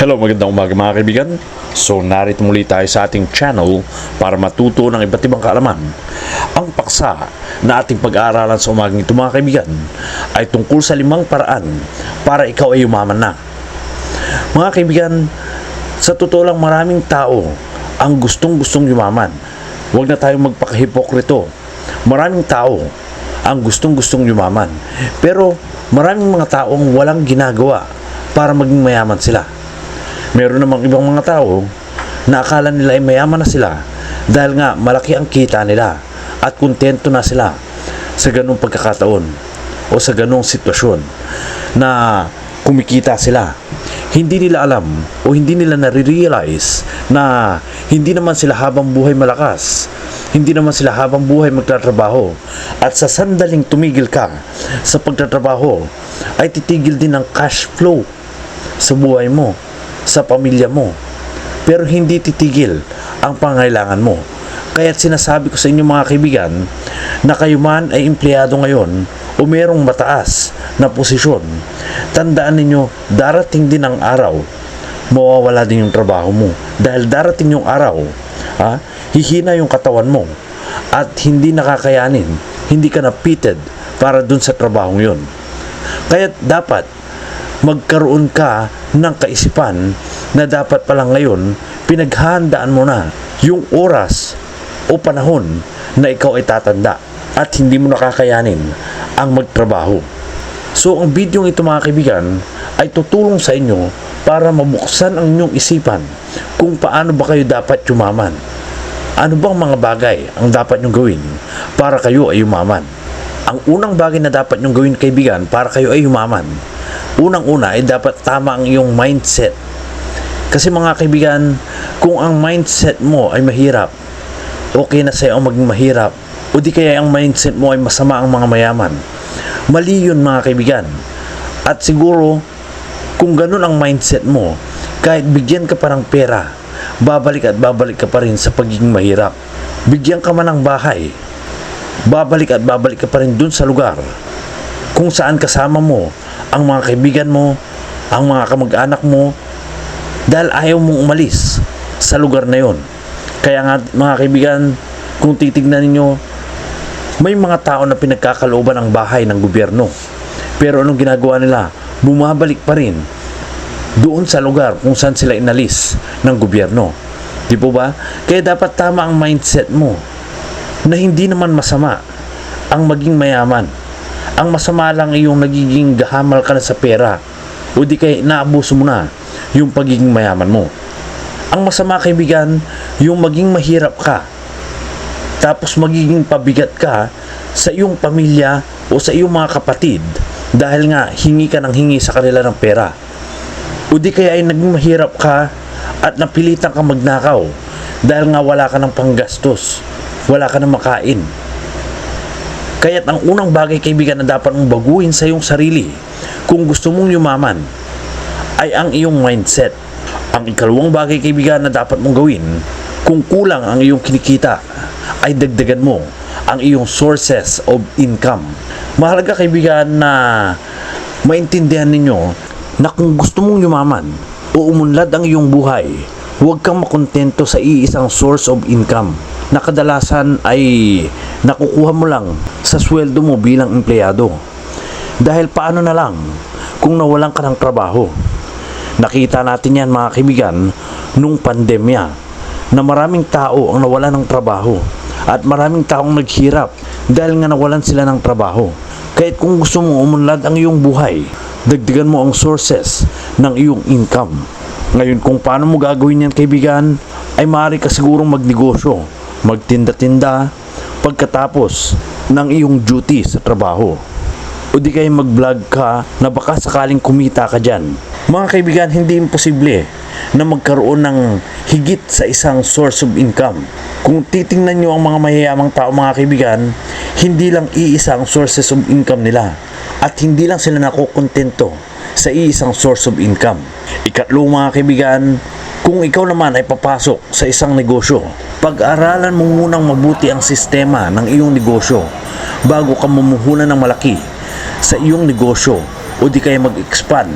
Hello, magandang umaga mga kaibigan. So, narito muli tayo sa ating channel para matuto ng iba't ibang kaalaman. Ang paksa na ating pag-aaralan sa umagang ito mga kaibigan ay tungkol sa limang paraan para ikaw ay umaman na. Mga kaibigan, sa totoo lang maraming tao ang gustong-gustong yumaman. Huwag na tayong magpakahipokrito. Maraming tao ang gustong-gustong yumaman. Pero maraming mga taong walang ginagawa para maging mayaman sila. Meron namang ibang mga tao na akala nila ay mayaman na sila dahil nga malaki ang kita nila at kontento na sila sa ganung pagkakataon o sa ganung sitwasyon na kumikita sila. Hindi nila alam o hindi nila nare-realize na hindi naman sila habang buhay malakas. Hindi naman sila habang buhay magtatrabaho. At sa sandaling tumigil ka sa pagtatrabaho, ay titigil din ang cash flow sa buhay mo, sa pamilya mo. Pero hindi titigil ang pangailangan mo. Kaya't sinasabi ko sa inyo mga kaibigan na kayo man ay empleyado ngayon o merong mataas na posisyon, tandaan ninyo darating din ang araw mawawala din yung trabaho mo. Dahil darating yung araw, ha, hihina yung katawan mo at hindi nakakayanin, hindi ka napited para dun sa trabaho yun. Kaya dapat magkaroon ka ng kaisipan na dapat pala ngayon pinaghandaan mo na yung oras o panahon na ikaw ay tatanda at hindi mo nakakayanin ang magtrabaho. So ang video ito mga kaibigan ay tutulong sa inyo para mabuksan ang inyong isipan kung paano ba kayo dapat yumaman. Ano bang mga bagay ang dapat nyong gawin para kayo ay yumaman? Ang unang bagay na dapat nyong gawin kaibigan para kayo ay yumaman, unang-una ay dapat tama ang iyong mindset. Kasi mga kaibigan, kung ang mindset mo ay mahirap, okay na sa'yo ang maging mahirap, o di kaya ang mindset mo ay masama ang mga mayaman. Mali yun mga kaibigan. At siguro, kung ganun ang mindset mo, kahit bigyan ka pa ng pera, babalik at babalik ka pa rin sa pagiging mahirap. Bigyan ka man ng bahay, babalik at babalik ka pa rin dun sa lugar kung saan kasama mo ang mga kaibigan mo, ang mga kamag-anak mo, dahil ayaw mong umalis sa lugar na yon. Kaya nga mga kaibigan, kung titignan ninyo, may mga tao na pinagkakalooban ang bahay ng gobyerno. Pero anong ginagawa nila? Bumabalik pa rin doon sa lugar kung saan sila inalis ng gobyerno. Di po ba? Kaya dapat tama ang mindset mo na hindi naman masama ang maging mayaman. Ang masama lang yung nagiging gahamal ka na sa pera o di kaya naabuso mo na yung pagiging mayaman mo. Ang masama kaibigan, yung maging mahirap ka tapos magiging pabigat ka sa iyong pamilya o sa iyong mga kapatid dahil nga hingi ka ng hingi sa kanila ng pera. O di kaya ay naging mahirap ka at napilitan ka magnakaw dahil nga wala ka ng panggastos, wala ka ng makain. Kaya't ang unang bagay kaibigan na dapat mong baguhin sa iyong sarili kung gusto mong yumaman ay ang iyong mindset. Ang ikalawang bagay kaibigan na dapat mong gawin kung kulang ang iyong kinikita ay dagdagan mo ang iyong sources of income. Mahalaga kaibigan na maintindihan ninyo na kung gusto mong yumaman o umunlad ang iyong buhay, huwag kang makontento sa iisang source of income na kadalasan ay nakukuha mo lang sa sweldo mo bilang empleyado. Dahil paano na lang kung nawalan ka ng trabaho? Nakita natin yan mga kaibigan nung pandemya na maraming tao ang nawalan ng trabaho at maraming taong naghirap dahil nga nawalan sila ng trabaho. Kahit kung gusto mong umunlad ang iyong buhay, dagdagan mo ang sources ng iyong income. Ngayon kung paano mo gagawin yan kaibigan, ay maaari ka sigurong magnegosyo, magtinda-tinda, pagkatapos ng iyong duty sa trabaho. O di kayo mag-vlog ka na baka sakaling kumita ka dyan. Mga kaibigan, hindi imposible na magkaroon ng higit sa isang source of income. Kung titingnan nyo ang mga mayayamang tao mga kaibigan, hindi lang iisa ang sources of income nila. At hindi lang sila nakukontento sa iisang source of income. Ikatlo mga kaibigan, kung ikaw naman ay papasok sa isang negosyo, pag-aralan mo munang mabuti ang sistema ng iyong negosyo bago ka mumuhunan ng malaki sa iyong negosyo o di kaya mag-expand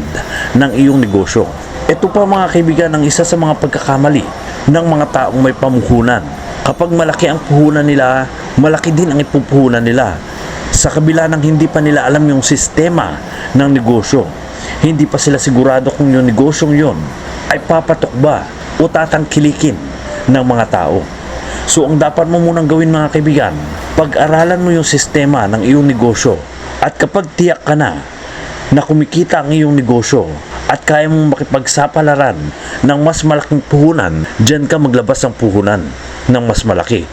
ng iyong negosyo. Ito pa mga kaibigan ang isa sa mga pagkakamali ng mga taong may pamuhunan. Kapag malaki ang puhunan nila, malaki din ang ipupuhunan nila. Sa kabila ng hindi pa nila alam yung sistema ng negosyo, hindi pa sila sigurado kung yung negosyong yon ay papatok ba o tatangkilikin ng mga tao. So ang dapat mo munang gawin mga kaibigan, pag-aralan mo yung sistema ng iyong negosyo at kapag tiyak ka na na kumikita ang iyong negosyo at kaya mong makipagsapalaran ng mas malaking puhunan, dyan ka maglabas ng puhunan ng mas malaki.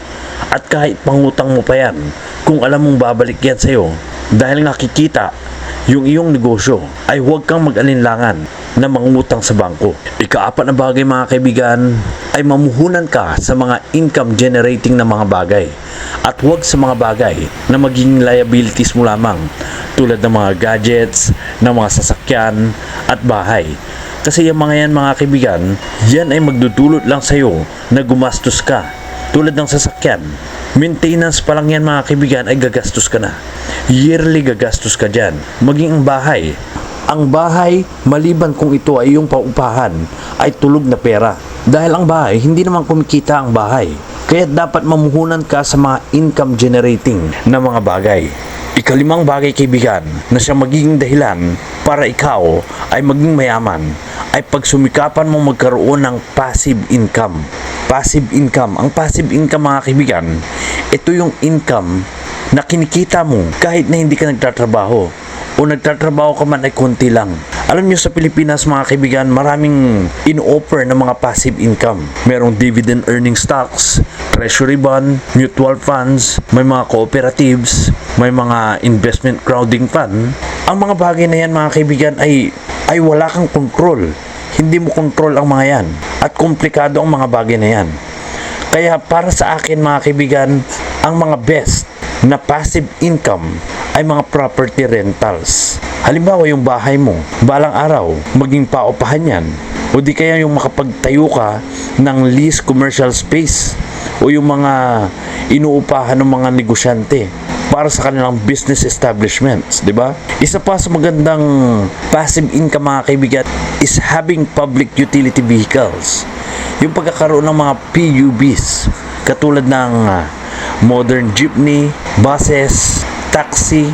At kahit pangutang mo pa yan, kung alam mong babalik yan sa'yo, dahil nakikita yung iyong negosyo, ay huwag kang mag-alinlangan na mangutang sa bangko. Ikaapat na bagay mga kaibigan, ay mamuhunan ka sa mga income generating na mga bagay at huwag sa mga bagay na maging liabilities mo lamang tulad ng mga gadgets, ng mga sasakyan at bahay. Kasi yung mga yan mga kaibigan, yan ay magdudulot lang sa'yo na gumastos ka. Tulad ng sasakyan, maintenance pa lang yan mga kaibigan ay gagastos ka na. Yearly gagastos ka dyan. Maging ang bahay, ang bahay, maliban kung ito ay iyong paupahan, ay tulog na pera. Dahil ang bahay, hindi naman kumikita ang bahay. Kaya dapat mamuhunan ka sa mga income generating na mga bagay. Ikalimang bagay kaibigan na siya magiging dahilan para ikaw ay maging mayaman ay pagsumikapan mo magkaroon ng passive income. Passive income. Ang passive income mga kaibigan, ito yung income na kinikita mo kahit na hindi ka nagtatrabaho o nagtatrabaho ka man ay konti lang. Alam nyo sa Pilipinas mga kaibigan, maraming in-offer ng mga passive income. Merong dividend earning stocks, treasury bond, mutual funds, may mga cooperatives, may mga investment crowding fund. Ang mga bagay na yan mga kaibigan ay, ay wala kang control. Hindi mo control ang mga yan. At komplikado ang mga bagay na yan. Kaya para sa akin mga kaibigan, ang mga best na passive income ay mga property rentals. Halimbawa yung bahay mo, balang araw, maging paupahan yan. O di kaya yung makapagtayo ka ng lease commercial space o yung mga inuupahan ng mga negosyante para sa kanilang business establishments, di ba? Isa pa sa magandang passive income mga kaibigan is having public utility vehicles. Yung pagkakaroon ng mga PUBs katulad ng ah, modern jeepney, buses, taxi,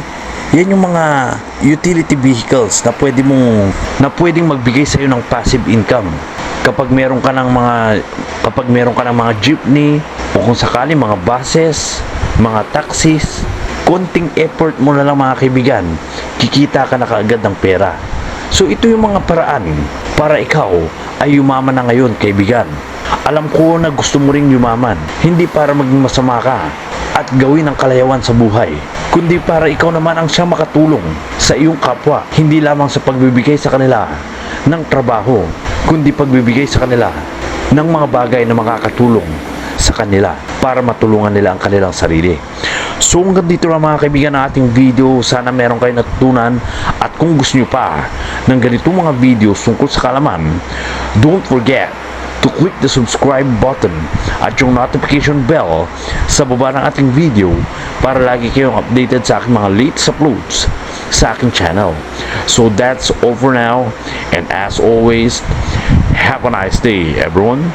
yan yung mga utility vehicles na pwede mong na pwedeng magbigay sa ng passive income. Kapag meron ka ng mga kapag meron ka ng mga jeepney o kung sakali mga buses, mga taxis, konting effort mo na lang mga kaibigan, kikita ka na kaagad ng pera. So ito yung mga paraan para ikaw ay yumaman na ngayon kaibigan. Alam ko na gusto mo ring yumaman, hindi para maging masama ka at gawin ang kalayawan sa buhay, kundi para ikaw naman ang siya makatulong sa iyong kapwa, hindi lamang sa pagbibigay sa kanila ng trabaho, kundi pagbibigay sa kanila ng mga bagay na makakatulong sa kanila para matulungan nila ang kanilang sarili. So hanggang dito lang mga kaibigan ang ating video. Sana meron kayo natutunan at kung gusto nyo pa ng ganitong mga videos tungkol sa kalaman, don't forget to click the subscribe button at yung notification bell sa baba ng ating video para lagi kayong updated sa aking mga latest uploads sa aking channel. So that's all for now and as always, have a nice day everyone.